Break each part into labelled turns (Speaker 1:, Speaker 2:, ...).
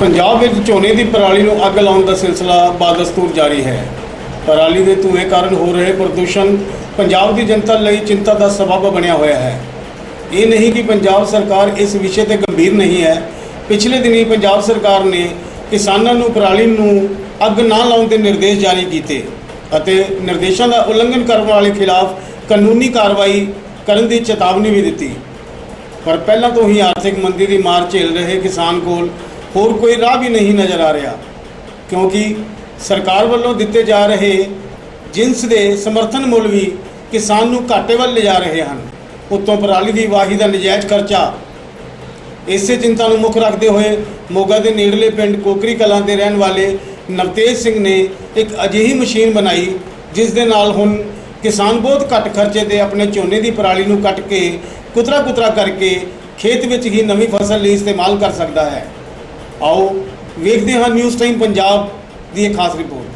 Speaker 1: ਪੰਜਾਬ ਵਿੱਚ ਝੋਨੇ ਦੀ ਪਰਾਲੀ ਨੂੰ ਅੱਗ ਲਾਉਣ ਦਾ ਸਿਲਸਿਲਾ ਬਾਦਸਤੂਰ ਜਾਰੀ ਹੈ। ਪਰਾਲੀ ਦੇ ਧੂਏ ਕਾਰਨ ਹੋ ਰਹੇ ਪ੍ਰਦੂਸ਼ਣ ਪੰਜਾਬ ਦੀ ਜਨਤਾ ਲਈ ਚਿੰਤਾ ਦਾ ਸਬਬ ਬਣਿਆ ਹੋਇਆ ਹੈ। ਇਹ ਨਹੀਂ ਕਿ ਪੰਜਾਬ ਸਰਕਾਰ ਇਸ ਵਿਸ਼ੇ ਤੇ ਗੰਭੀਰ ਨਹੀਂ ਹੈ। ਪਿਛਲੇ ਦਿਨੀ ਪੰਜਾਬ ਸਰਕਾਰ ਨੇ ਕਿਸਾਨਾਂ ਨੂੰ ਪਰਾਲੀ ਨੂੰ ਅੱਗ ਨਾ ਲਾਉਣ ਦੇ ਨਿਰਦੇਸ਼ ਜਾਰੀ ਕੀਤੇ ਅਤੇ ਨਿਰਦੇਸ਼ਾਂ ਦਾ ਉਲੰਘਣ ਕਰਨ ਵਾਲੇ ਖਿਲਾਫ ਕਾਨੂੰਨੀ ਕਾਰਵਾਈ ਕਰਨ ਦੀ ਚੇਤਾਵਨੀ ਵੀ ਦਿੱਤੀ। ਪਰ ਪਹਿਲਾਂ ਤੋਂ ਹੀ ਆਰਥਿਕ ਮੰਦੀ ਦੀ ਮਾਰ ਝੇਲ ਰਹੇ ਕਿਸਾਨ ਕੋਲ ਹੋਰ ਕੋਈ ਰਾਹ ਵੀ ਨਹੀਂ ਨਜ਼ਰ ਆ ਰਿਹਾ। ਕਿਉਂਕਿ ਸਰਕਾਰ ਵੱਲੋਂ ਦਿੱਤੇ ਜਾ ਰਹੇ ਜਿੰਸ ਦੇ ਸਮਰਥਨ ਮੁੱਲ ਵੀ ਕਿਸਾਨ ਨੂੰ ਘਾਟੇ ਵੱਲ ਲਿਜਾ ਰਹੇ ਹਨ। ਉੱਤੋਂ ਪਰਾਲੀ ਦੀ ਵਾਹੀ ਦਾ ਨਜਾਇਜ਼ ਖਰਚਾ। ਇਸੇ ਚਿੰਤਾ ਨੂੰ ਮੁੱਖ ਰੱਖਦੇ ਹੋਏ ਮੋਗਾ ਦੇ ਨੇੜਲੇ ਪਿੰਡ ਕੋਕਰੀ ਕਲਾਂ ਦੇ ਰਹਿਣ ਵਾਲੇ ਨਵਤੇਜ ਸਿੰਘ ਨੇ ਇੱਕ ਅਜਿਹੀ ਮਸ਼ੀਨ ਬਣਾਈ, ਜਿਸ ਦੇ ਨਾਲ ਹੁਣ ਕਿਸਾਨ ਬਹੁਤ ਘੱਟ ਖਰਚੇ ਤੇ ਆਪਣੇ ਝੋਨੇ ਦੀ ਪਰਾਲੀ ਨੂੰ ਕੱਟ ਕੇ ਕੁਤਰਾ ਕੁਤਰਾ ਕਰਕੇ ਖੇਤ ਵਿੱਚ ਹੀ ਨਵੀਂ ਫਸਲ ਲਈ ਇਸਤੇਮਾਲ ਕਰ ਸਕਦਾ ਹੈ। ਆਓ ਵੇਖਦੇ ਹਾਂ ਨਿਊਜ਼ ਟਾਈਮ ਪੰਜਾਬ ਦੀ ਇਹ ਖਾਸ report.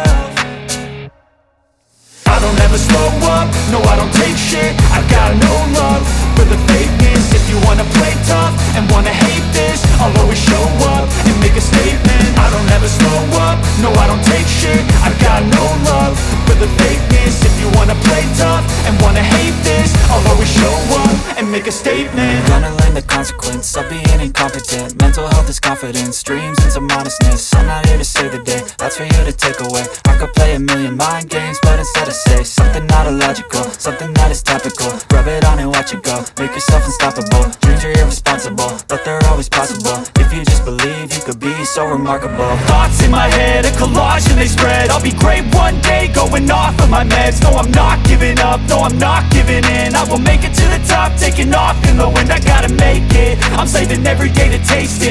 Speaker 2: make a statement. Gonna learn the consequence of being incompetent Mental health is confidence, dreams and some honestness I'm not here to save the day, that's for you to take away. I could play a million mind games, but instead I say Something not illogical, something that is topical. Rub it on and watch it go, make yourself unstoppable. Dreams are irresponsible, but they're always possible. If you just believe, you could be so remarkable. Thoughts in my head, a collage and they spread. I'll be great one day, going off of my meds. No, I'm not giving up, no, I'm not giving in. I will make it to the top, taking off in the wind. I gotta make it, I'm saving every day to taste it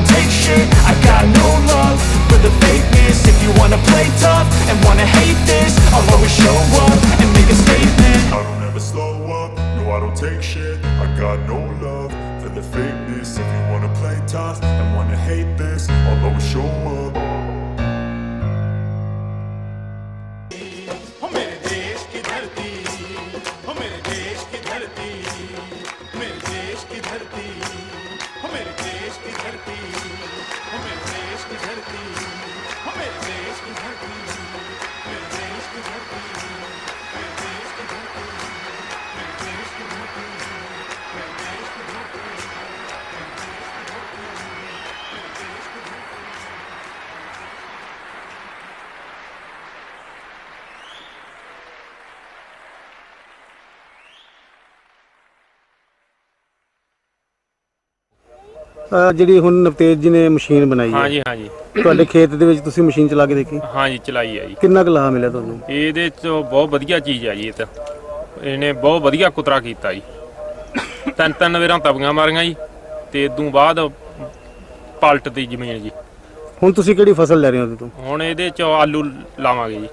Speaker 2: don't take shit. I got no love for the fakeness. If you wanna play tough and wanna hate this I'll always show up and make a statement.
Speaker 3: I don't ever slow up, no I don't take shit. I got no love for the fakeness. If you wanna play tough and wanna hate this I'll always show up.
Speaker 4: I'm in a ditch, get out of these I'm in get out of
Speaker 1: these ਜਿਹੜੀ ਹੁਣ ਨਵਤੇਜ ਜੀ ਨੇ machine ਬਣਾਈ ਹੈ
Speaker 5: ਹਾਂਜੀ ਹਾਂਜੀ।
Speaker 1: ਤੁਹਾਡੇ ਖੇਤ ਦੇ ਵਿੱਚ ਤੁਸੀਂ ਮਸ਼ੀਨ ਚਲਾ ਕੇ ਦੇਖੀ?
Speaker 5: ਹਾਂਜੀ ਚਲਾਈ ਆ ਜੀ।
Speaker 1: ਕਿੰਨਾ ਕੁ ਲਾਹਾ ਮਿਲਿਆ ਤੁਹਾਨੂੰ?
Speaker 5: ਇਹਦੇ ਚ ਬਹੁਤ ਵਧੀਆ ਚੀਜ਼ ਆ ਜੀ ਇਹ ਤਾਂ। ਇਹਨੇ ਬਹੁਤ ਵਧੀਆ ਕੁਤਰਾ ਕੀਤਾ ਜੀ। ਤਿੰਨ ਤਿੰਨ ਵੇਰਾਂ ਤਵੀਆਂ ਮਾਰੀਆਂ ਜੀ ਤੇ ਇਦੋਂ ਬਾਅਦ ਪਲਟਦੀ ਜ਼ਮੀਨ ਜੀ।
Speaker 1: ਹੁਣ ਤੁਸੀਂ ਕਿਹੜੀ ਫਸਲ ਲੈ ਰਹੇ ਹੋ ਉਹਦੇ ਤੋਂ?
Speaker 5: ਹੁਣ ਇਹਦੇ ਚ ਆਲੂ ਲਾਵਾਂਗੇ ਜੀ।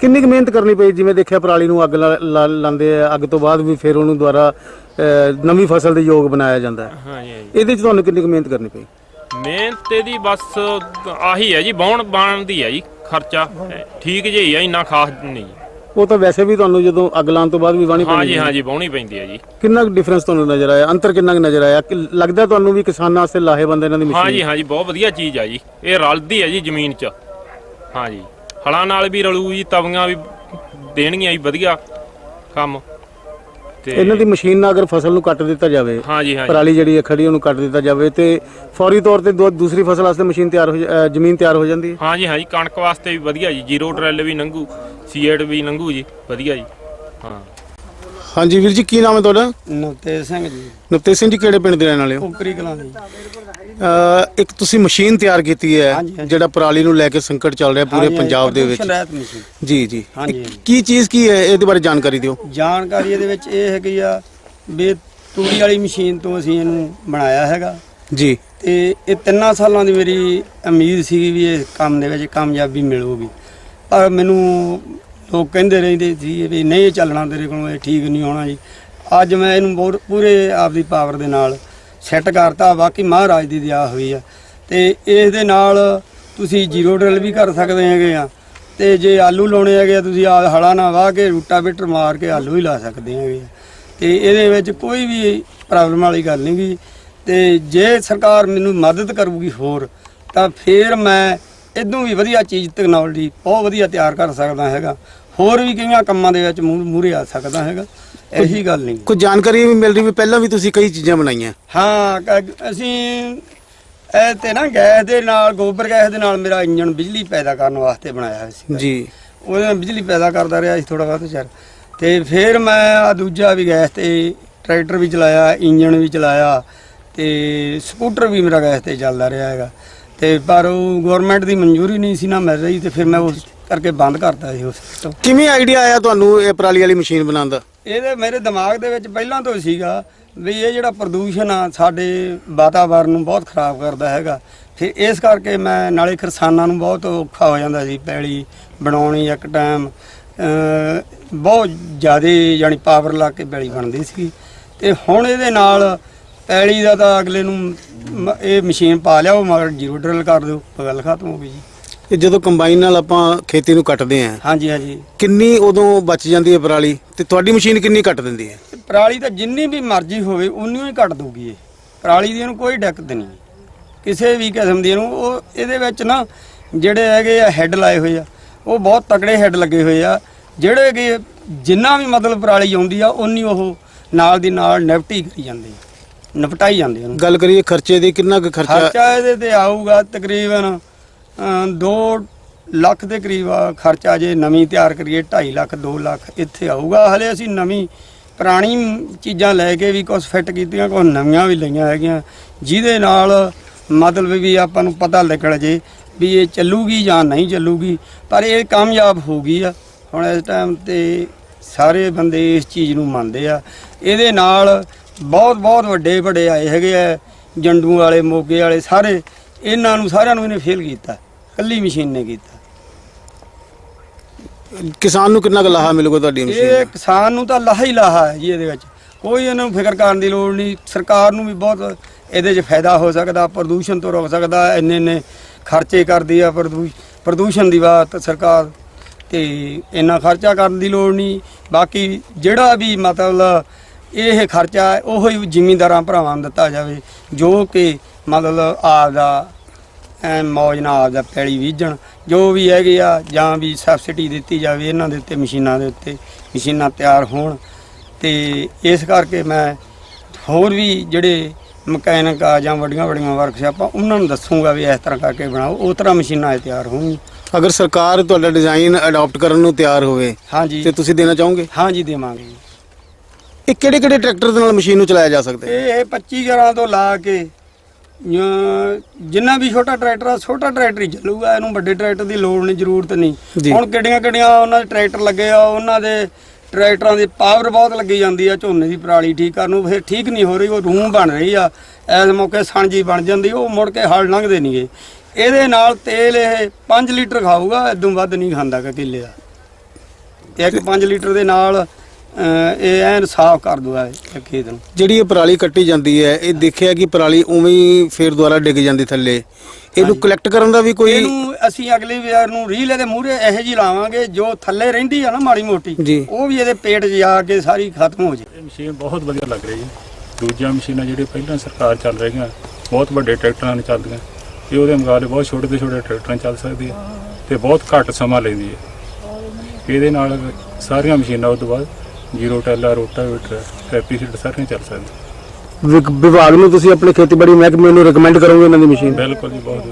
Speaker 1: ਕਿੰਨੀ ਕੁ ਮਿਹਨਤ ਕਰਨੀ ਪਈ? ਜਿਵੇਂ ਦੇਖਿਆ ਪਰਾਲੀ ਨੂੰ ਅੱਗ ਲਾ- ਲਾ- ਲਾਉਂਦੇ ਆ ਅੱਗ ਤੋਂ ਬਾਅਦ ਵੀ ਫਿਰ ਉਹਨੂੰ ਦੁਬਾਰਾ ਅ, ਨਵੀਂ ਫਸਲ ਦੇ ਯੋਗ ਬਣਾਇਆ ਜਾਂਦਾ ਹੈ।
Speaker 5: ਹਾਂਜੀ ਹਾਂਜੀ
Speaker 1: ਇਹਦੇ 'ਚ ਤੁਹਾਨੂੰ ਕਿੰਨੀ ਕੁ ਮਿਹਨਤ ਕਰਨੀ ਪਈ?
Speaker 5: ਮਿਹਨਤ ਇਹਦੀ ਬਸ ਆਹੀ ਹੈ ਜੀ ਬਾਉਣ ਬਣਦੀ ਹੈ ਜੀ ਖਰਚਾ। ਠੀਕ ਜਿਹੀ ਆ ਇੰਨਾ ਖਾਸ ਨਹੀਂ।
Speaker 1: ਉਹ ਤਾਂ ਵੈਸੇ ਵੀ ਤੁਹਾਨੂੰ ਜਦੋਂ ਅੱਗ ਲਾਉਣ ਤੋਂ ਬਾਅਦ ਵੀ ਵਾਣੀ ਪੈਂਦੀ
Speaker 5: ਹਾਂਜੀ
Speaker 1: ਹੈ।
Speaker 5: ਹਾਂਜੀ ਬਾਉਣੀ ਪੈਂਦੀ ਹੈ ਜੀ।
Speaker 1: ਕਿੰਨਾ ਕੁ ਡਿਫਰੈਂਸ ਤੁਹਾਨੂੰ ਨਜ਼ਰ ਆਇਆ? ਅੰਤਰ ਕਿੰਨਾ ਕੁ ਨਜ਼ਰ ਆਇਆ? ਕਿ ਲੱਗਦਾ ਤੁਹਾਨੂੰ ਵੀ ਕਿਸਾਨਾਂ ਵਾਸਤੇ ਲਾਹੇਵੰਦ ਇਹਨਾਂ ਦੀ ਮਸ਼ੀਨ?
Speaker 5: ਹਾਂਜੀ ਹਾਂਜੀ ਬਹੁਤ ਵਧੀਆ ਚੀਜ਼ ਆ ਜੀ। ਇਹ ਰਲਦੀ ਹੈ ਜੀ ਜ਼ਮੀਨ 'ਚ। ਹਾਂਜੀ ਹਲਾਂ ਨਾਲ ਵੀ ਰਲੂ ਜੀ ਤਵੀਆਂ ਵੀ ਦੇਣਗੀਆਂ ਜੀ ਵਧੀਆ ਕੰਮ। ਤੇ
Speaker 1: ਇਹਨਾਂ ਦੀ ਮਸ਼ੀਨ ਨਾਲ ਅਗਰ ਫਸਲ ਨੂੰ ਕੱਟ ਦਿੱਤਾ ਜਾਵੇ
Speaker 5: ਹਾਂਜੀ ਹਾਂਜੀ
Speaker 1: ਪਰਾਲੀ ਜਿਹੜੀ ਹੈ ਖੜੀ ਉਹਨੂੰ ਕੱਟ ਦਿੱਤਾ ਜਾਵੇ ਤੇ ਫੌਰੀ ਤੌਰ ਤੇ ਦੂ- ਦੂਸਰੀ ਫਸਲ ਵਾਸਤੇ ਮਸ਼ੀਨ ਤਿਆਰ ਹੋ ਜਾ- ਅ, ਜ਼ਮੀਨ ਤਿਆਰ ਹੋ ਜਾਂਦੀ ਹੈ?
Speaker 5: ਹਾਂਜੀ ਹਾਂਜੀ ਕਣਕ ਵਾਸਤੇ ਵੀ ਵਧੀਆ ਜੀ ਜ਼ੀਰੋ ਟਰੈਲ ਵੀ ਲੰਘੂ ਸੀਏਟ ਵੀ ਲੰਘੂ ਜੀ ਵਧੀਆ ਜੀ ਹਾਂ।
Speaker 1: ਹਾਂਜੀ ਵੀਰ ਜੀ ਕੀ ਨਾਮ ਹੈ ਤੁਹਾਡਾ?
Speaker 6: ਨਵਤੇਜ ਸਿੰਘ ਜੀ।
Speaker 1: ਨਵਤੇਜ ਸਿੰਘ ਜੀ ਕਿਹੜੇ ਪਿੰਡ ਦੇ ਰਹਿਣ ਵਾਲੇ ਹੋ?
Speaker 6: ਉਪਰੀ ਕਲਾਂ ਦੇ ਜੀ।
Speaker 1: ਅ, ਇੱਕ ਤੁਸੀਂ ਮਸ਼ੀਨ ਤਿਆਰ ਕੀਤੀ ਹੈ
Speaker 6: ਹਾਂਜੀ, ਹਾਂਜੀ।
Speaker 1: ਜਿਹੜਾ ਪਰਾਲੀ ਨੂੰ ਲੈ ਕੇ ਸੰਕਟ ਚੱਲ ਰਿਹਾ ਪੂਰੇ ਪੰਜਾਬ ਦੇ ਵਿੱਚ। ਜੀ ਜੀ।
Speaker 6: ਹਾਂਜੀ,
Speaker 1: ਇਹ
Speaker 6: ਹਾਂਜੀ।
Speaker 1: ਕੀ ਚੀਜ਼ ਕੀ ਹੈ ਇਹਦੇ ਬਾਰੇ ਜਾਣਕਾਰੀ ਦਿਓ।
Speaker 6: ਜਾਣਕਾਰੀ ਇਹਦੇ ਵਿੱਚ ਇਹ ਹੈਗੀ ਆ ਵੀ ਤੂੜੀ ਵਾਲੀ ਮਸ਼ੀਨ ਤੋਂ ਅਸੀਂ ਇਹਨੂੰ ਬਣਾਇਆ ਹੈਗਾ।
Speaker 1: ਜੀ।
Speaker 6: ਤੇ ਇਹ ਤਿੰਨਾਂ ਸਾਲਾਂ ਦੀ ਮੇਰੀ ਉਮੀਦ ਸੀ ਵੀ ਇਹ ਕੰਮ ਦੇ ਵਿੱਚ ਕਾਮਯਾਬੀ ਮਿਲੂਗੀ। ਪਰ ਮੈਨੂੰ ਲੋਕ ਕਹਿੰਦੇ ਰਹਿੰਦੇ ਸੀ ਵੀ ਨਹੀਂ ਇਹ ਚੱਲਣਾ ਤੇਰੇ ਕੋਲੋਂ, ਇਹ ਠੀਕ ਨਹੀਂ ਹੋਣਾ ਜੀ। ਅੱਜ ਮੈਂ ਇਹਨੂੰ ਬਹੁਤ ਪੂਰੇ ਆਪਦੀ ਪਾਵਰ ਦੇ ਨਾਲ ਸੈੱਟ ਕਰਤਾ, ਬਾਕੀ ਮਹਾਰਾਜ ਦੀ ਦਇਆ ਹੋਈ ਆ। ਤੇ ਇਸ ਦੇ ਨਾਲ ਤੁਸੀਂ ਜ਼ੀਰੋ ਡਰਿਲ ਵੀ ਕਰ ਸਕਦੇ ਹੈਗੇ ਆ। ਤੇ ਜੇ ਆਲੂ ਲਾਉਣੇ ਹੈਗੇ ਆ, ਤੁਸੀਂ ਆ ਹਲਾ ਨਾ ਵਾਹ ਕੇ ਰੂਟਾਵੇਟਰ ਮਾਰ ਕੇ ਆਲੂ ਹੀ ਲਾ ਸਕਦੇ ਹੈਗੇ ਆ। ਤੇ ਇਹਦੇ ਵਿੱਚ ਕੋਈ ਵੀ ਪ੍ਰੋਬਲਮ ਵਾਲੀ ਗੱਲ ਨਹੀਂ ਵੀ ਤੇ ਜੇ ਸਰਕਾਰ ਮੈਨੂੰ ਮਦਦ ਕਰੂਗੀ ਹੋਰ, ਤਾਂ ਫਿਰ ਮੈਂ ਇਦੋਂ ਵੀ ਵਧੀਆ ਚੀਜ਼ ਟੈਕਨੋਲੋਜੀ ਬਹੁਤ ਵਧੀਆ ਤਿਆਰ ਕਰ ਸਕਦਾ ਹੈਗਾ। ਹੋਰ ਵੀ ਕਈਆਂ ਕੰਮਾਂ ਦੇ ਵਿੱਚ ਮੂਹਰੇ ਆ ਸਕਦਾ ਹੈਗਾ। ਇਹੀ ਗੱਲ ਨਹੀਂ।
Speaker 1: ਕੁਝ ਜਾਣਕਾਰੀ ਵੀ ਮਿਲ ਰਹੀ ਵੀ ਪਹਿਲਾਂ ਵੀ ਤੁਸੀਂ ਕਈ ਚੀਜ਼ਾਂ ਬਣਾਈਆਂ?
Speaker 6: ਹਾਂ ਕ- ਅਸੀਂ ਇਹ ਤੇ ਨਾ ਗੈਸ ਦੇ ਨਾਲ ਗੋਬਰ ਗੈਸ ਦੇ ਨਾਲ ਮੇਰਾ ਇੰਜਨ ਬਿਜਲੀ ਪੈਦਾ ਕਰਨ ਵਾਸਤੇ ਬਣਾਇਆ ਹੋਇਆ ਸੀ
Speaker 1: ਜੀ।
Speaker 6: ਉਹਦੇ ਨਾਲ ਬਿਜਲੀ ਪੈਦਾ ਕਰਦਾ ਰਿਹਾ ਸੀ ਥੋੜਾ ਬਹੁਤ ਚਿਰ ਤੇ ਫਿਰ ਮੈਂ ਆ ਦੂਜਾ ਵੀ ਗੈਸ ਤੇ ਟਰੈਕਟਰ ਵੀ ਚਲਾਇਆ ਇੰਜਨ ਵੀ ਚਲਾਇਆ ਤੇ ਸਕੂਟਰ ਵੀ ਮੇਰਾ ਗੈਸ ਤੇ ਚੱਲਦਾ ਰਿਹਾ ਹੈਗਾ। ਤੇ ਪਰ ਉਹ ਗਵਰਨਮੈਂਟ ਦੀ ਮਨਜ਼ੂਰੀ ਨਹੀਂ ਸੀ ਨਾ ਮਿਲ ਰਹੀ ਤੇ ਫਿਰ ਮੈਂ ਉਸ ਕਰਕੇ ਬੰਦ ਕਰਤਾ ਸੀ ਉਸ ਤੋਂ।
Speaker 1: ਕਿਵੇਂ ਆਈਡੀਆ ਆਇਆ ਤੁਹਾਨੂੰ ਇਹ ਪਰਾਲੀ ਵਾਲੀ ਮਸ਼ੀਨ ਬਣਾਉਣ ਦਾ?
Speaker 6: ਇਹਦੇ ਮੇਰੇ ਦਿਮਾਗ ਦੇ ਵਿੱਚ ਪਹਿਲਾਂ ਤੋਂ ਸੀਗਾ ਵੀ ਇਹ ਜਿਹੜਾ ਪ੍ਰਦੂਸ਼ਣ ਆ ਸਾਡੇ ਵਾਤਾਵਰਨ ਨੂੰ ਬਹੁਤ ਖਰਾਬ ਕਰਦਾ ਹੈਗਾ। ਫਿਰ ਇਸ ਕਰਕੇ ਮੈਂ ਨਾਲੇ ਕਿਸਾਨਾਂ ਨੂੰ ਬਹੁਤ ਔਖਾ ਹੋ ਜਾਂਦਾ ਸੀ ਪੈਲੀ ਬਣਾਉਣੀ ਇੱਕ ਟਾਈਮ ਬਹੁਤ ਜ਼ਿਆਦਾ ਯਾਨੀ ਪਾਵਰ ਲਾ ਕੇ ਪੈਲੀ ਬਣਦੀ ਸੀ। ਤੇ ਹੁਣ ਇਹਦੇ ਨਾਲ ਪੈਲੀ ਦਾ ਤਾਂ ਅਗਲੇ ਨੂੰ ਮ- ਇਹ ਮਸ਼ੀਨ ਪਾ ਲਿਆ ਉਹ ਮਗਰ ਜ਼ੀਰੋ ਡਰਿਲ ਕਰ ਦਿਓ ਗੱਲ ਖਤਮ ਹੋ ਗਈ ਜੀ।
Speaker 1: ਇਹ ਜਦੋਂ ਕੰਬਾਈਨ ਨਾਲ ਆਪਾਂ ਖੇਤੀ ਨੂੰ ਕੱਟਦੇ ਆਂ
Speaker 6: ਹਾਂਜੀ ਹਾਂਜੀ।
Speaker 1: ਕਿੰਨੀ ਉਦੋਂ ਬਚ ਜਾਂਦੀ ਹੈ ਪਰਾਲੀ? ਤੇ ਤੁਹਾਡੀ ਮਸ਼ੀਨ ਕਿੰਨੀ ਕੱਟ ਦਿੰਦੀ ਹੈ?
Speaker 6: ਤੇ ਪਰਾਲੀ ਤਾਂ ਜਿੰਨੀ ਵੀ ਮਰਜ਼ੀ ਹੋਵੇ ਉਨੀ ਹੀ ਕੱਟ ਦੂਗੀ ਇਹ। ਪਰਾਲੀ ਦੀ ਇਹਨੂੰ ਕੋਈ ਦਿੱਕਤ ਨਹੀਂ। ਕਿਸੇ ਵੀ ਕਿਸਮ ਦੀ ਇਹਨੂੰ ਉਹ ਇਹਦੇ ਵਿੱਚ ਨਾ ਜਿਹੜੇ ਹੈਗੇ ਆ ਹੈੱਡ ਲਾਏ ਹੋਏ ਆ ਉਹ ਬਹੁਤ ਤਕੜੇ ਹੈੱਡ ਲੱਗੇ ਹੋਏ ਆ। ਜਿਹੜੇ ਕਿ ਜਿੰਨਾ ਵੀ ਮਤਲਬ ਪਰਾਲੀ ਆਉਂਦੀ ਆ ਉਨੀ ਉਹ ਨਾਲ ਦੀ ਨਾਲ ਨਿਪਟੀ ਕਰੀ ਜਾਂਦੇ ਆ। ਨਿਪਟਾਈ ਜਾਂਦੇ ਉਹਨੂੰ।
Speaker 1: ਗੱਲ ਕਰੀਏ ਖਰਚੇ ਦੀ ਕਿੰਨਾ ਕੁ ਖਰਚਾ?
Speaker 6: ਖਰਚਾ ਇਹਦੇ ਤੇ ਆਊਗਾ ਤਕਰੀਬਨ 2 ਲੱਖ ਦੇ ਕਰੀਬ ਆ ਖਰਚਾ ਜੇ ਨਵੀਂ ਤਿਆਰ ਕਰੀਏ 2.5 ਲੱਖ 2 ਲੱਖ ਇੱਥੇ ਆਊਗਾ। ਹਲੇ ਅਸੀਂ ਨਵੀਂ ਪੁਰਾਣੀ ਚੀਜ਼ਾਂ ਲੈ ਕੇ ਵੀ ਕੁਝ ਫਿੱਟ ਕੀਤੀਆਂ ਕੁਝ ਨਵੀਆਂ ਵੀ ਲਈਆਂ ਹੈਗੀਆਂ। ਜਿਹਦੇ ਨਾਲ ਮਤਲਬ ਵੀ ਆਪਾਂ ਨੂੰ ਪਤਾ ਲੱਗਣ ਜੇ ਵੀ ਇਹ ਚੱਲੂਗੀ ਜਾਂ ਨਹੀਂ ਚੱਲੂਗੀ। ਪਰ ਇਹ ਕਾਮਯਾਬ ਹੋ ਗਈ ਆ। ਹੁਣ ਇਸ ਟਾਈਮ ਤੇ ਸਾਰੇ ਬੰਦੇ ਇਸ ਚੀਜ਼ ਨੂੰ ਮੰਨਦੇ ਆ। ਇਹਦੇ ਨਾਲ ਬਹੁਤ ਬਹੁਤ ਵੱਡੇ ਵੱਡੇ ਆਏ ਹੈਗੇ ਆ ਜੰਡੂ ਵਾਲੇ ਮੋਗੇ ਵਾਲੇ ਸਾਰੇ ਇਹਨਾਂ ਨੂੰ ਸਾਰਿਆਂ ਨੂੰ ਇਹਨੇ ਫੇਲ ਕੀਤਾ ਕੱਲੀ ਮਸ਼ੀਨ ਨੇ ਕੀਤਾ।
Speaker 1: ਕਿਸਾਨ ਨੂੰ ਕਿੰਨਾ ਕੁ ਲਾਹਾ ਮਿਲੂਗਾ ਤੁਹਾਡੀ ਮਸ਼ੀਨ
Speaker 6: ਇਹ
Speaker 1: ਦਾ?
Speaker 6: ਕਿਸਾਨ ਨੂੰ ਤਾਂ ਲਾਹਾ ਹੀ ਲਾਹਾ ਹੈ ਜੀ ਇਹਦੇ ਵਿੱਚ। ਕੋਈ ਇਹਨਾਂ ਨੂੰ ਫਿਕਰ ਕਰਨ ਦੀ ਲੋੜ ਨਹੀਂ ਸਰਕਾਰ ਨੂੰ ਵੀ ਬਹੁਤ ਇਹਦੇ 'ਚ ਫਾਇਦਾ ਹੋ ਸਕਦਾ ਪ੍ਰਦੂਸ਼ਣ ਤੋਂ ਰੋਕ ਸਕਦਾ ਇੰਨੇ ਇੰਨੇ ਖਰਚੇ ਕਰਦੀ ਆ ਪ੍ਰਦੂਸ਼ ਪ੍ਰਦੂਸ਼ਣ ਦੀ ਬਾਤ ਸਰਕਾਰ ਤੇ ਇੰਨਾ ਖਰਚਾ ਕਰਨ ਦੀ ਲੋੜ ਨਹੀਂ। ਬਾਕੀ ਜਿਹੜਾ ਵੀ ਮਤਲਬ ਇਹ ਖਰਚਾ ਉਹ ਹੀ ਜ਼ਿਮੀਂਦਾਰਾਂ ਭਰਾਵਾਂ ਨੂੰ ਦਿੱਤਾ ਜਾਵੇ ਜੋ ਕਿ ਮਤਲਬ ਆਪਦਾ ਐ ਮੌਜ ਨਾਲ ਆਪਦਾ ਪੈਲੀ ਬੀਜਣ ਜੋ ਵੀ ਹੈਗੇ ਆ ਜਾਂ ਵੀ ਸਬਸਿਡੀ ਦਿੱਤੀ ਜਾਵੇ ਇਹਨਾਂ ਦੇ ਉੱਤੇ ਮਸ਼ੀਨਾਂ ਦੇ ਉੱਤੇ ਮਸ਼ੀਨਾਂ ਤਿਆਰ ਹੋਣ। ਤੇ ਇਸ ਕਰਕੇ ਮੈਂ ਹੋਰ ਵੀ ਜਿਹੜੇ ਮਕੈਨਿਕ ਆ ਜਾਂ ਵੱਡੀਆਂ ਵੱਡੀਆਂ ਵਰਕਸ਼ਾਪਾਂ ਉਹਨਾਂ ਨੂੰ ਦੱਸੂਗਾ ਵੀ ਇਸ ਤਰ੍ਹਾਂ ਕਰਕੇ ਬਣਾਓ ਉਸ ਤਰ੍ਹਾਂ ਮਸ਼ੀਨਾਂ ਤਿਆਰ ਹੋਣਗੀਆਂ।
Speaker 1: ਅਗਰ ਸਰਕਾਰ ਤੁਹਾਡਾ ਡਿਜ਼ਾਈਨ ਅਡਾਪਟ ਕਰਨ ਨੂੰ ਤਿਆਰ ਹੋਵੇ
Speaker 6: ਹਾਂਜੀ।
Speaker 1: ਤੇ ਤੁਸੀਂ ਦੇਣਾ ਚਾਹੋਗੇ?
Speaker 6: ਹਾਂਜੀ ਦੇਵਾਂਗੇ।
Speaker 1: ਇਹ ਕਿਹੜੇ ਕਿਹੜੇ ਟਰੈਕਟਰ ਦੇ ਨਾਲ ਮਸ਼ੀਨ ਨੂੰ ਚਲਾਇਆ ਜਾ ਸਕਦਾ ਹੈ?
Speaker 6: ਇਹ ਇਹ 25 ਗਰਾਂ ਤੋਂ ਲਾ ਕੇ ਜਾਂ ਜਿੰਨਾ ਵੀ ਛੋਟਾ ਟਰੈਕਟਰ ਆ ਛੋਟਾ ਟਰੈਕਟਰ ਹੀ ਚੱਲੂਗਾ ਇਹਨੂੰ ਵੱਡੇ ਟਰੈਕਟਰ ਦੀ ਲੋੜ ਨਹੀਂ ਜ਼ਰੂਰਤ
Speaker 1: ਜੀ।
Speaker 6: ਨਹੀਂ ਹੁਣ ਕਿੱਡੀਆਂ ਕਿੱਡੀਆਂ ਉਹਨਾਂ ਦੇ ਟਰੈਕਟਰ ਲੱਗੇ ਆ ਉਹਨਾਂ ਦੇ ਟਰੈਕਟਰਾਂ ਦੀ ਪਾਵਰ ਬਹੁਤ ਲੱਗੀ ਜਾਂਦੀ ਆ ਝੋਨੇ ਦੀ ਪਰਾਲੀ ਠੀਕ ਕਰਨ ਨੂੰ ਫਿਰ ਠੀਕ ਨਹੀਂ ਹੋ ਰਹੀ ਉਹ ਰੂਮ ਬਣ ਰਹੀ ਆ। ਇਸ ਮੌਕੇ ਸਾਂਝੀ ਬਣ ਜਾਂਦੀ ਉਹ ਮੁੜ ਕੇ ਹਲ ਲੰਘਦੇ ਨਹੀਂਗੇ ਇਹਦੇ ਨਾਲ ਤੇਲ ਇਹ 5 ਲੀਟਰ ਖਾਊਗਾ ਇਦੋਂ ਵੱਧ ਨਹੀਂ ਖਾਂਦਾ ਗਾ ਕਿੱਲੇ ਦਾ। ਇੱਕ 5 ਲੀਟਰ ਦੇ ਨਾਲ ਇਹ ਐਨ ਸਾਫ਼ ਕਰ ਦੂਗਾ ਇਹ ਖੇਤ ਨੂੰ।
Speaker 1: ਜਿਹੜੀ ਇਹ ਪਰਾਲੀ ਕੱਟੀ ਜਾਂਦੀ ਹੈ ਇਹ ਦੇਖਿਆ ਕਿ ਪਰਾਲੀ ਉਵੇਂ ਹੀ ਫੇਰ ਦੁਬਾਰਾ ਡਿੱਗ ਜਾਂਦੀ ਥੱਲੇ। ਇਹਨੂੰ ਕਲੈਕਟ ਕਰਨ ਦਾ ਵੀ ਕੋਈ
Speaker 6: ਇਹਨੂੰ ਅਸੀਂ ਅਗਲੀ ਵਾਰ ਨੂੰ ਰੀਲ ਇਹਦੇ ਮੂਹਰੇ ਇਹੋ ਜੀ ਲਾਵਾਂਗੇ ਜੋ ਥੱਲੇ ਰਹਿੰਦੀ ਆ ਨਾ ਮਾੜੀ ਮੋਟੀ
Speaker 1: ਜੀ।
Speaker 6: ਉਹ ਵੀ ਇਹਦੇ ਪੇਟ 'ਚ ਜਾ ਕੇ ਸਾਰੀ ਖਤਮ ਹੋ ਜੇ।
Speaker 7: ਇਹ ਮਸ਼ੀਨ ਬਹੁਤ ਵਧੀਆ ਲੱਗ ਰਹੀ ਹੈ। ਦੂਜੀਆਂ ਮਸ਼ੀਨਾਂ ਜਿਹੜੀਆਂ ਪਹਿਲਾਂ ਸਰਕਾਰ ਚੱਲ ਰਹੀਆਂ ਬਹੁਤ ਵੱਡੇ ਟਰੈਕਟਰਾਂ ਨਾਲ ਚੱਲਦੀਆਂ। ਇਹ ਉਹਦੇ ਮੁਕਾਬਲੇ ਬਹੁਤ ਛੋਟੇ ਤੋਂ ਛੋਟੇ ਟਰੈਕਟਰਾਂ ਚੱਲ ਸਕਦੀ ਹੈ ਤੇ ਬਹੁਤ ਘੱਟ ਸਮਾਂ ਲੈਂਦੀ ਹੈ। ਇਹਦੇ ਨਾਲ ਸਾਰੀਆਂ ਮਸ਼ੀਨਾਂ ਉਸ ਤੋਂ ਬਾਅਦ ਜ਼ੀਰੋ ਟੈਲਾ ਰੋਟਾਵੇਟਰ ਹੈਪੀਸੀਡ ਸਾਰੀਆਂ ਚੱਲ ਸਕਦੀਆਂ
Speaker 1: ਵਿਗ- ਵਿਭਾਗ ਨੂੰ ਤੁਸੀਂ ਆਪਣੇ ਖੇਤੀਬਾੜੀ ਮਹਿਕਮੇ ਨੂੰ ਰეკਮੈਂਡ ਕਰੋਗੇ ਇਹਨਾਂ ਦੀ ਮਸ਼ੀਨ?
Speaker 7: ਬਿਲਕੁਲ ਜੀ ਬਹੁਤ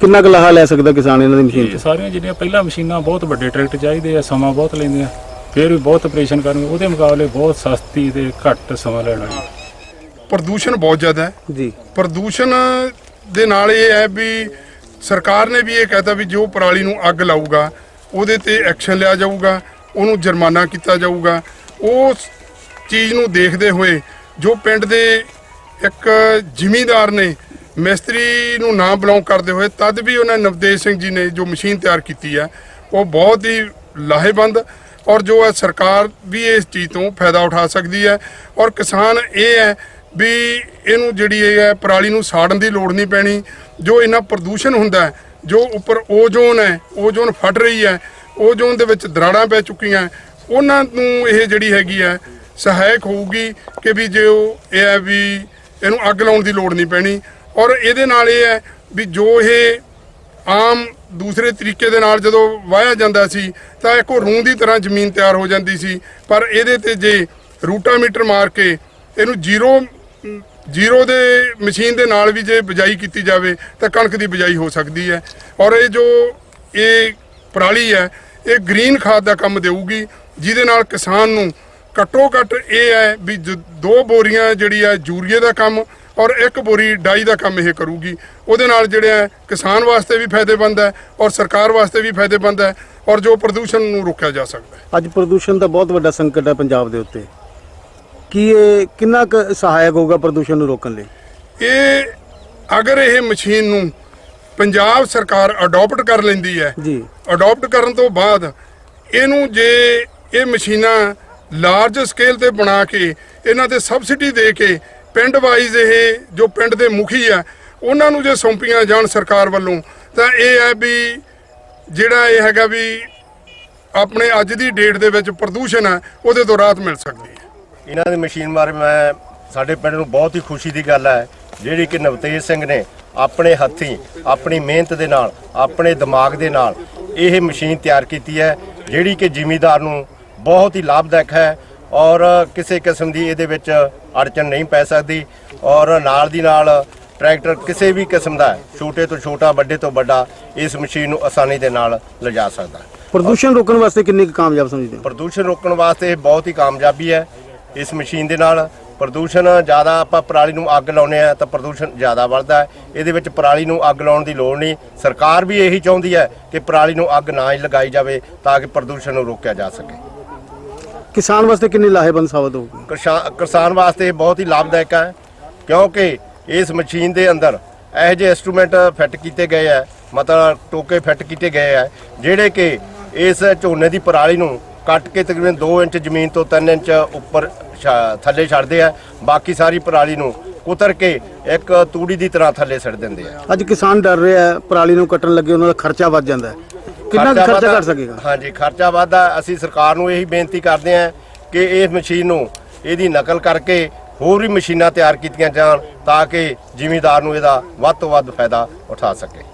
Speaker 1: ਕਿੰਨਾ ਕੁ ਲਾਹਾ ਲੈ ਸਕਦਾ ਕਿਸਾਨ ਇਹਨਾਂ ਦੀ ਮਸ਼ੀਨ
Speaker 7: ਇਹ ਸਾਰੀਆਂ ਜਿਹੜੀਆਂ ਪਹਿਲਾਂ ਮਸ਼ੀਨਾਂ ਬਹੁਤ ਵੱਡੇ ਟਰੈਕਟਰ ਚਾਹੀਦੇ ਆ ਸਮਾਂ ਬਹੁਤ ਲੈਂਦੀਆਂ। ਫਿਰ ਵੀ ਬਹੁਤ ਆਪਰੇਸ਼ਨ ਕਰਨਗੇ ਉਹਦੇ ਮੁਕਾਬਲੇ ਬਹੁਤ ਸਸਤੀ ਤੇ ਘੱਟ ਸਮਾਂ ਲੈਣਾ ਜੀ।
Speaker 8: ਪ੍ਰਦੂਸ਼ਣ ਬਹੁਤ ਜ਼ਿਆਦਾ ਹੈ।
Speaker 1: ਜੀ।
Speaker 8: ਪ੍ਰਦੂਸ਼ਣ ਦੇ ਨਾਲ ਇਹ ਹੈ ਵੀ ਸਰਕਾਰ ਨੇ ਵੀ ਇਹ ਕਹਿਤਾ ਵੀ ਜੋ ਪਰਾਲੀ ਨੂੰ ਅੱਗ ਲਾਊਗਾ ਉਹਦੇ ਤੇ ਐਕਸ਼ਨ ਲਿਆ ਜਾਊਗਾ ਉਹਨੂੰ ਜੁਰਮਾਨਾ ਕੀਤਾ ਜਾਊਗਾ। ਉਸ ਚੀਜ਼ ਨੂੰ ਦੇਖਦੇ ਹੋਏ ਜੋ ਪਿੰਡ ਦੇ ਇੱਕ ਜ਼ਿਮੀਂਦਾਰ ਨੇ ਮਿਸਤਰੀ ਨੂੰ ਨਾ ਬਿਲੋਂਗ ਕਰਦੇ ਹੋਏ, ਤਦ ਵੀ ਉਹਨਾਂ ਨਵਦੇਵ ਸਿੰਘ ਜੀ ਨੇ ਜੋ ਮਸ਼ੀਨ ਤਿਆਰ ਕੀਤੀ ਹੈ, ਉਹ ਬਹੁਤ ਹੀ ਲਾਹੇਵੰਦ ਔਰ ਜੋ ਹੈ ਸਰਕਾਰ ਵੀ ਇਸ ਚੀਜ਼ ਤੋਂ ਫਾਇਦਾ ਉਠਾ ਸਕਦੀ ਹੈ ਔਰ ਕਿਸਾਨ ਇਹ ਹੈ ਵੀ ਇਹਨੂੰ ਜਿਹੜੀ ਇਹ ਹੈ ਪਰਾਲੀ ਨੂੰ ਸਾੜਨ ਦੀ ਲੋੜ ਨਹੀਂ ਪੈਣੀ, ਜੋ ਇਹਨਾਂ ਪ੍ਰਦੂਸ਼ਣ ਹੁੰਦਾ ਜੋ ਉੱਪਰ ਓਜ਼ੋਨ ਹੈ ਓਜ਼ੋਨ ਫਟ ਰਹੀ ਹੈ ਓਜ਼ੋਨ ਦੇ ਵਿੱਚ ਦਰਾੜਾਂ ਪੈ ਚੁੱਕੀਆਂ ਉਹਨਾਂ ਨੂੰ ਇਹ ਜਿਹੜੀ ਹੈਗੀ ਹੈ, ਸਹਾਇਕ ਹੋਊਗੀ ਕਿ ਵੀ ਜੇ ਉਹ ਇਹ ਹੈ ਵੀ ਇਹਨੂੰ ਅੱਗ ਲਾਉਣ ਦੀ ਲੋੜ ਨਹੀਂ ਪੈਣੀ। ਔਰ ਇਹਦੇ ਨਾਲ ਇਹ ਹੈ ਵੀ ਜੋ ਇਹ ਆਮ ਦੂਸਰੇ ਤਰੀਕੇ ਦੇ ਨਾਲ ਜਦੋਂ ਵਾਹਿਆ ਜਾਂਦਾ ਸੀ, ਤਾਂ ਇੱਕੋ ਰੂੰ ਦੀ ਤਰ੍ਹਾਂ ਜ਼ਮੀਨ ਤਿਆਰ ਹੋ ਜਾਂਦੀ ਸੀ। ਪਰ ਇਹਦੇ ਤੇ ਜੇ ਰੂਟਾਮੀਟਰ ਮਾਰ ਕੇ ਇਹਨੂੰ ਜ਼ੀਰੋ ਜ਼ੀਰੋ ਦੇ ਮਸ਼ੀਨ ਦੇ ਨਾਲ ਵੀ ਜੇ ਬਿਜਾਈ ਕੀਤੀ ਜਾਵੇ, ਤਾਂ ਕਣਕ ਦੀ ਬਿਜਾਈ ਹੋ ਸਕਦੀ ਹੈ। ਔਰ ਇਹ ਜੋ ਇਹ ਪਰਾਲੀ ਹੈ, ਇਹ ਗ੍ਰੀਨ ਖਾਦ ਦਾ ਕੰਮ ਦੇਊਗੀ। ਜਿਹਦੇ ਨਾਲ ਕਿਸਾਨ ਨੂੰ ਘੱਟੋ ਘੱਟ ਇਹ ਹੈ ਵੀ ਦੋ ਬੋਰੀਆਂ ਜਿਹੜੀ ਹੈ ਯੂਰੀਏ ਦਾ ਕੰਮ ਔਰ ਇੱਕ ਬੋਰੀ ਡਾਈ ਦਾ ਕੰਮ ਇਹ ਕਰੂਗੀ। ਉਹਦੇ ਨਾਲ ਜਿਹੜਾ ਕਿਸਾਨ ਵਾਸਤੇ ਵੀ ਫਾਇਦੇਮੰਦ ਹੈ ਔਰ ਸਰਕਾਰ ਵਾਸਤੇ ਵੀ ਫਾਇਦੇਮੰਦ ਹੈ ਔਰ ਜੋ ਪ੍ਰਦੂਸ਼ਣ ਨੂੰ ਰੋਕਿਆ ਜਾ ਸਕਦਾ ਹੈ।
Speaker 1: ਅੱਜ ਪ੍ਰਦੂਸ਼ਣ ਦਾ ਬਹੁਤ ਵੱਡਾ ਸੰਕਟ ਹੈ ਪੰਜਾਬ ਦੇ ਉੱਤੇ। ਕੀ ਇਹ ਕਿੰਨਾ ਕੁ ਸਹਾਇਕ ਹੋਊਗਾ ਪ੍ਰਦੂਸ਼ਣ ਨੂੰ ਰੋਕਣ ਲਈ?
Speaker 8: ਇਹ ਅਗਰ ਇਹ ਮਸ਼ੀਨ ਨੂੰ ਪੰਜਾਬ ਸਰਕਾਰ ਅਡਾਪਟ ਕਰ ਲੈਂਦੀ ਹੈ
Speaker 1: ਜੀ।
Speaker 8: ਅਡਾਪਟ ਕਰਨ ਤੋਂ ਬਾਅਦ ਇਹਨੂੰ ਜੇ ਇਹ ਮਸ਼ੀਨਾਂ ਲਾਰਜ ਸਕੇਲ ਤੇ ਬਣਾ ਕੇ, ਇਹਨਾਂ ਤੇ ਸਬਸਿਡੀ ਦੇ ਕੇ, ਪਿੰਡ ਵਾਈਜ਼ ਇਹ ਜੋ ਪਿੰਡ ਦੇ ਮੁਖੀ ਆ, ਉਹਨਾਂ ਨੂੰ ਜੇ ਸੌਂਪੀਆਂ ਜਾਣ ਸਰਕਾਰ ਵੱਲੋਂ, ਤਾਂ ਇਹ ਹੈ ਵੀ ਜਿਹੜਾ ਇਹ ਹੈਗਾ ਵੀ ਆਪਣੇ ਅੱਜ ਦੀ ਡੇਟ ਦੇ ਵਿੱਚ ਪ੍ਰਦੂਸ਼ਣ ਹੈ ਉਹਦੇ ਤੋਂ ਰਾਹਤ ਮਿਲ ਸਕਦੀ ਹੈ।
Speaker 9: ਇਹਨਾਂ ਦੀ ਮਸ਼ੀਨ ਬਾਰੇ ਮੈਂ ਸਾਡੇ ਪਿੰਡ ਨੂੰ ਬਹੁਤ ਹੀ ਖੁਸ਼ੀ ਦੀ ਗੱਲ ਹੈ, ਜਿਹੜੀ ਕਿ ਨਵਤੇਜ ਸਿੰਘ ਨੇ ਆਪਣੇ ਹੱਥੀਂ, ਆਪਣੀ ਮਿਹਨਤ ਦੇ ਨਾਲ, ਆਪਣੇ ਦਿਮਾਗ ਦੇ ਨਾਲ ਇਹ ਮਸ਼ੀਨ ਤਿਆਰ ਕੀਤੀ ਹੈ, ਜਿਹੜੀ ਕਿ ਜ਼ਿਮੀਦਾਰ ਨੂੰ ਬਹੁਤ ਹੀ ਲਾਭਦਾਇਕ ਹੈ ਔਰ ਕਿਸੇ ਕਿਸਮ ਦੀ ਇਹਦੇ ਵਿੱਚ ਅੜਚਨ ਨਹੀਂ ਪੈ ਸਕਦੀ ਔਰ ਨਾਲ ਦੀ ਨਾਲ ਟਰੈਕਟਰ ਕਿਸੇ ਵੀ ਕਿਸਮ ਦਾ ਛੋਟੇ ਤੋਂ ਛੋਟਾ ਵੱਡੇ ਤੋਂ ਵੱਡਾ ਇਸ ਮਸ਼ੀਨ ਨੂੰ ਆਸਾਨੀ ਦੇ ਨਾਲ ਲਿਜਾ ਸਕਦਾ ਹੈ।
Speaker 1: ਪ੍ਰਦੂਸ਼ਣ ਰੋਕਣ ਵਾਸਤੇ ਕਿੰਨੀ ਕਾਮਯਾਬ ਸਮਝਦੇ ਹੋ?
Speaker 9: ਪ੍ਰਦੂਸ਼ਣ ਰੋਕਣ ਵਾਸਤੇ ਇਹ ਬਹੁਤ ਹੀ ਕਾਮਯਾਬੀ ਹੈ। ਇਸ ਮਸ਼ੀਨ ਦੇ ਨਾਲ ਪ੍ਰਦੂਸ਼ਣ ਜ਼ਿਆਦਾ ਆਪਾਂ ਪਰਾਲੀ ਨੂੰ ਅੱਗ ਲਾਉਨੇ ਆ ਤਾਂ ਪ੍ਰਦੂਸ਼ਣ ਜ਼ਿਆਦਾ ਵੱਧਦਾ ਹੈ। ਇਹਦੇ ਵਿੱਚ ਪਰਾਲੀ ਨੂੰ ਅੱਗ ਲਾਉਣ ਦੀ ਲੋੜ ਨਹੀਂ। ਸਰਕਾਰ ਵੀ ਇਹੀ ਚਾਹੁੰਦੀ ਹੈ ਕਿ ਪਰਾਲੀ ਨੂੰ ਅੱਗ ਨਾ ਹੀ ਲਗਾਈ ਜਾਵੇ ਤਾਂ ਕਿ ਪ੍ਰਦੂਸ਼ਣ ਨੂੰ ਰੋਕਿਆ ਜਾ ਸਕੇ।
Speaker 1: ਕਿਸਾਨ ਵਾਸਤੇ ਕਿੰਨੀ ਲਾਹੇਵੰਦ ਸਾਬਤ ਹੋਊਗੀ?
Speaker 9: ਕਿਸਾ- ਕਿਸਾਨ ਵਾਸਤੇ ਇਹ ਬਹੁਤ ਹੀ ਲਾਭਦਾਇਕ ਹੈ ਕਿਉਂਕਿ ਇਸ ਮਸ਼ੀਨ ਦੇ ਅੰਦਰ ਇਹੋ ਜਿਹੇ ਇੰਸਟਰੂਮੈਂਟ ਫਿੱਟ ਕੀਤੇ ਗਏ ਹੈ ਮਤਲਬ ਟੋਕੇ ਫਿੱਟ ਕੀਤੇ ਗਏ ਹੈ ਜਿਹੜੇ ਕਿ ਇਸ ਝੋਨੇ ਦੀ ਪਰਾਲੀ ਨੂੰ ਕੱਟ ਕੇ ਤਕਰੀਬਨ 2 ਇੰਚ ਜ਼ਮੀਨ ਤੋਂ 3 ਇੰਚ ਉੱਪਰ ਛ- ਥੱਲੇ ਛੱਡਦੇ ਆ ਬਾਕੀ ਸਾਰੀ ਪਰਾਲੀ ਨੂੰ ਕੁਤਰ ਕੇ ਇੱਕ ਤੂੜੀ ਦੀ ਤਰ੍ਹਾਂ ਥੱਲੇ ਛੱਡ ਦਿੰਦੇ ਆ
Speaker 1: ਅੱਜ ਕਿਸਾਨ ਡਰ ਰਿਹਾ ਹੈ ਪਰਾਲੀ ਨੂੰ ਕੱਟਣ ਲੱਗੇ ਉਹਨਾਂ ਦਾ ਖਰਚਾ ਵੱਧ ਜਾਂਦਾ ਹੈ। ਕਿੰਨਾ ਕੁ ਖਰਚਾ
Speaker 9: ਵੱਧਦਾ-
Speaker 1: ਕਰ ਸਕੇਗਾ?
Speaker 9: ਹਾਂਜੀ ਖਰਚਾ ਵਾਧਾ। ਅਸੀਂ ਸਰਕਾਰ ਨੂੰ ਇਹੀ ਬੇਨਤੀ ਕਰਦੇ ਹਾਂ ਕਿ ਇਸ ਮਸ਼ੀਨ ਨੂੰ ਇਹਦੀ ਨਕਲ ਕਰਕੇ ਹੋਰ ਵੀ ਮਸ਼ੀਨਾਂ ਤਿਆਰ ਕੀਤੀਆਂ ਜਾਣ ਤਾਂ ਕਿ ਜ਼ਿਮੀਦਾਰ ਨੂੰ ਇਹਦਾ ਵੱਧ ਤੋਂ ਵੱਧ ਫਾਇਦਾ ਉਠਾ ਸਕੇ।